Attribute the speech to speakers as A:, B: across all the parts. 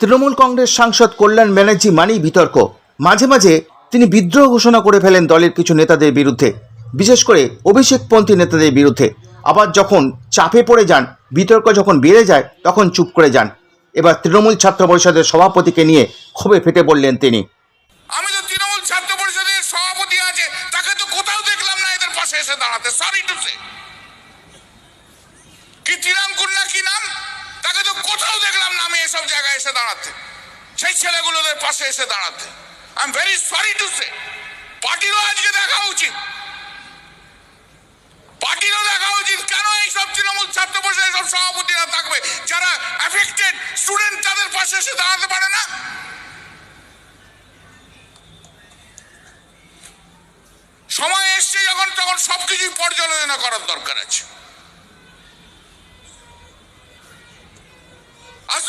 A: তৃণমূল কংগ্রেস সাংসদ কল্যাণ ব্যানার্জি মানেই বিতর্ক। মাঝে মাঝে তিনি বিদ্রোহ ঘোষণা করে ফেলেন দলের কিছু নেতাদের বিরুদ্ধে। বিশেষ করে অভিষেকপন্থী নেতাদের বিরুদ্ধে। আবার যখন চাপে পড়ে যান, বিতর্ক যখন বেড়ে যায়, তখন চুপ করে যান। এবার তৃণমূল ছাত্র পরিষদের সভাপতিকে নিয়ে ক্ষোভে ফেটে পড়লেন তিনি।
B: সভাপতি আছে, তাকে তো কোথাও দেখলাম না এদের পাশে এসে দাঁড়াতে। সরি টু সে কি তিরাঙ্কুর না কি নাম তাকে তো কোথাও এসব জায়গায় এসে দাঁড়াতে। সেই ছেলেগুলোদের পাশে এসে দাঁড়াতে। I am very sorry to say পার্টিরও আজকে দেখা উচিত। পার্টিরও দেখা উচিত কেন এইসব তৃণমূল ছাত্র পরিষদের সব সভাপতিরা থাকবে? যারা স্টুডেন্ট তাদের পাশে এসে দাঁড়াতে পারে না? সময় এসছে যখন তখন সবকিছুই পর্যালোচনা করার দরকার আছে। আজ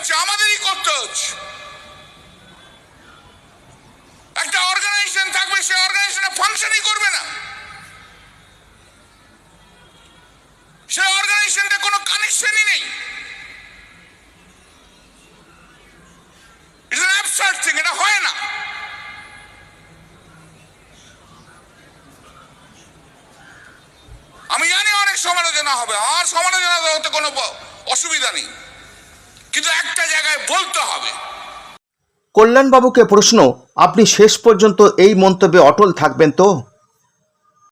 B: হচ্ছে আমাদেরই করতে হচ্ছে একটা অর্গানাইজেশন থাকবে সেই অর্গানাইজেশনে ফাংশনই করবে না। সেই অর্গানাইজেশনটা কোনো কানেকশনই নেই। ইটস অ্যান অ্যাবসার্ড থিং এটা হয় না। আমি জানি অনেক সমালোচনা হবে, আর সমালোচনা হতে কোনো অসুবিধা নেই। কিন্তু একটা জায়গায় বলতে হবে।
A: কল্যাণবাবুকে প্রশ্ন, আপনি শেষ পর্যন্ত এই মন্তব্যে অটল থাকবেন তো?